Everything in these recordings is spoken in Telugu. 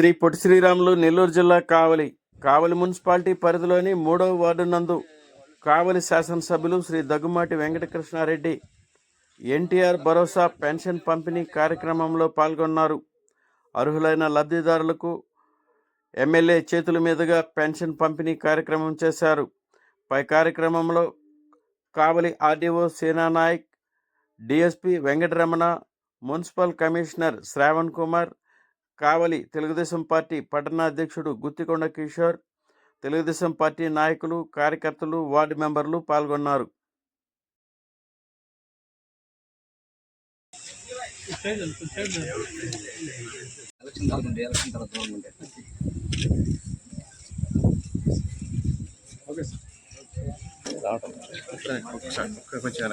శ్రీ పొట్టి శ్రీరాములు నెల్లూరు జిల్లా కావలి కావలి మున్సిపాలిటీ పరిధిలోని మూడవ వార్డు నందు కావలి శాసనసభ్యులు శ్రీ దగ్గుమాటి వెంకటకృష్ణారెడ్డి ఎన్టీఆర్ భరోసా పెన్షన్ పంపిణీ కార్యక్రమంలో పాల్గొన్నారు. అర్హులైన లబ్ధిదారులకు ఎమ్మెల్యే చేతుల మీదుగా పెన్షన్ పంపిణీ కార్యక్రమం చేశారు. పై కార్యక్రమంలో Kavali RDO Senanayak DSP Venkataramana municipal commissioner Shravan Kumar Kavali Telugu Desam party పట్టణాధ్యక్షుడు Guthikonda Kishore Telugu Desam party నాయకులు కార్యకర్తలు వార్డు మెంబర్లు పాల్గొన్నారు. కొంచెం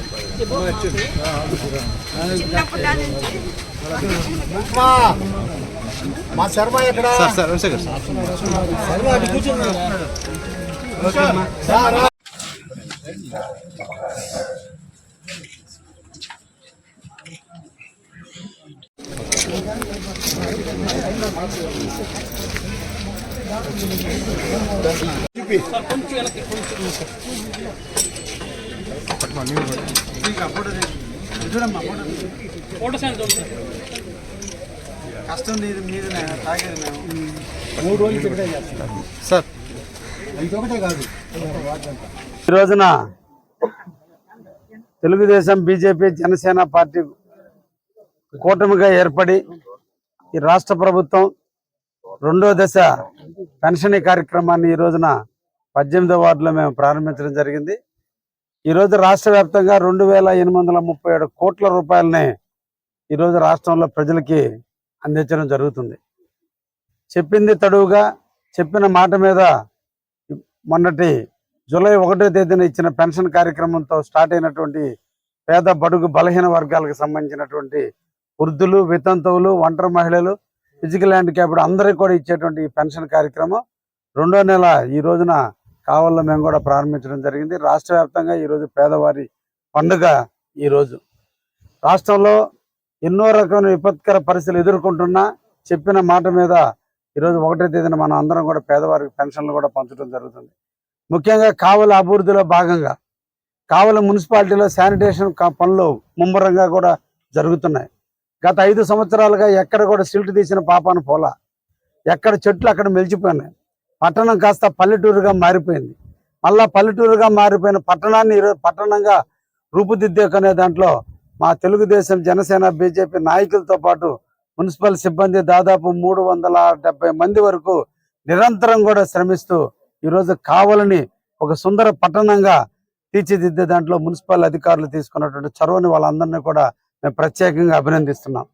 మా శర్మ ఎక్కడ అటు కూర్చున్నా సార్ కష్టం నీది తాగేది మేము మూడు రోజులు ఇక్కడే సార్. కాదు ఈ రోజున తెలుగుదేశం బీజేపీ జనసేన పార్టీ కూటమిగా ఏర్పడి ఈ రాష్ట్ర ప్రభుత్వం రెండో దశ పెన్షన్ కార్యక్రమాన్ని ఈ రోజున పద్దెనిమిదో వార్డులో మేము ప్రారంభించడం జరిగింది. ఈ రోజు రాష్ట్ర వ్యాప్తంగా రెండు వేల ఎనిమిది వందల ముప్పై ఏడు కోట్ల రూపాయలని ఈరోజు రాష్ట్రంలో ప్రజలకి అందించడం జరుగుతుంది. చెప్పింది తడువుగా చెప్పిన మాట మీద మొన్నటి జూలై ఒకటో తేదీన ఇచ్చిన పెన్షన్ కార్యక్రమంతో స్టార్ట్ అయినటువంటి పేద బడుగు బలహీన వర్గాలకు సంబంధించినటువంటి వృద్ధులు వితంతువులు ఒంటరి మహిళలు ఫిజికల్ హ్యాండిక్యాప్డ్ అందరికీ కూడా ఇచ్చేటువంటి ఈ పెన్షన్ కార్యక్రమం రెండో నెల ఈ రోజున కావాలో మేము కూడా ప్రారంభించడం జరిగింది. రాష్ట్ర వ్యాప్తంగా ఈరోజు పేదవారి పండుగ ఈరోజు రాష్ట్రంలో ఎన్నో రకమైన విపత్కర పరిస్థితులు ఎదుర్కొంటున్నా చెప్పిన మాట మీద ఈరోజు ఒకటే తేదీన మనం అందరం కూడా పేదవారికి పెన్షన్లు కూడా పంచడం జరుగుతుంది. ముఖ్యంగా కావలి అభివృద్ధిలో భాగంగా కావలి మున్సిపాలిటీలో శానిటేషన్ పనులు ముమ్మరంగా కూడా జరుగుతున్నాయి. గత ఐదు సంవత్సరాలుగా ఎక్కడ కూడా సిల్ట్ తీసిన పాపాన పోలా. ఎక్కడ చెట్లు అక్కడ మెలిచిపోయినాయి. పట్టణం కాస్త పల్లెటూరుగా మారిపోయింది. మళ్ళా పల్లెటూరుగా మారిపోయిన పట్టణాన్ని ఈరోజు పట్టణంగా రూపుదిద్దేకనే దాంట్లో మా తెలుగుదేశం జనసేన బీజేపీ నాయకులతో పాటు మున్సిపల్ సిబ్బంది దాదాపు మూడు వందల డెబ్బై మంది వరకు నిరంతరం కూడా శ్రమిస్తూ ఈరోజు కావాలని ఒక సుందర పట్టణంగా తీర్చిదిద్దే దాంట్లో మున్సిపల్ అధికారులు తీసుకున్నటువంటి చొరవని వాళ్ళందరినీ కూడా మేము ప్రత్యేకంగా అభినందిస్తున్నాం.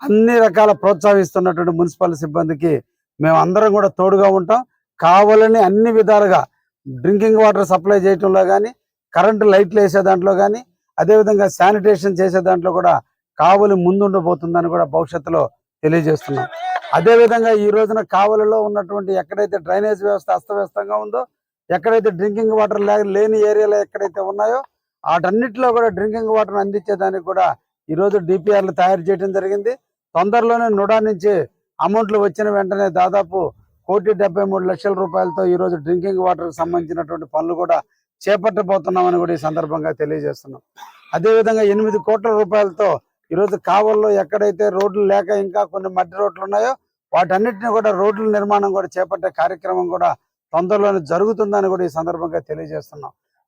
అన్ని రకాల ప్రోత్సహిస్తున్నటువంటి మున్సిపల్ సిబ్బందికి మేము అందరం కూడా తోడుగా ఉంటాం. కావాలని అన్ని విధాలుగా డ్రింకింగ్ వాటర్ సప్లై చేయటంలో కానీ కరెంటు లైట్లు వేసే దాంట్లో కానీ అదేవిధంగా శానిటేషన్ చేసే దాంట్లో కూడా కావలి ముందుండబోతుందని కూడా భవిష్యత్తులో తెలియజేస్తున్నాం. అదేవిధంగా ఈ రోజున కావలిలో ఉన్నటువంటి ఎక్కడైతే డ్రైనేజ్ వ్యవస్థ అస్తవ్యస్తంగా ఉందో ఎక్కడైతే డ్రింకింగ్ వాటర్ లేని ఏరియాలో ఎక్కడైతే ఉన్నాయో వాటన్నిటిలో కూడా డ్రింకింగ్ వాటర్ అందించేదానికి కూడా ఈ రోజు డిపిఆర్లు తయారు చేయడం జరిగింది. తొందరలోనే నుడా నుంచి అమౌంట్లు వచ్చిన వెంటనే దాదాపు కోటి డెబ్బై మూడు లక్షల రూపాయలతో ఈ రోజు డ్రింకింగ్ వాటర్ సంబంధించినటువంటి పనులు కూడా చేపట్టబోతున్నామని కూడా ఈ సందర్భంగా తెలియజేస్తున్నాం. అదేవిధంగా ఎనిమిది కోట్ల రూపాయలతో ఈరోజు కావల్లో ఎక్కడైతే రోడ్లు లేక ఇంకా కొన్ని మట్టి రోడ్లు ఉన్నాయో వాటన్నిటిని కూడా రోడ్ల నిర్మాణం కూడా చేపట్టే కార్యక్రమం కూడా తొందరలోనే జరుగుతుందని కూడా ఈ సందర్భంగా తెలియజేస్తున్నాం.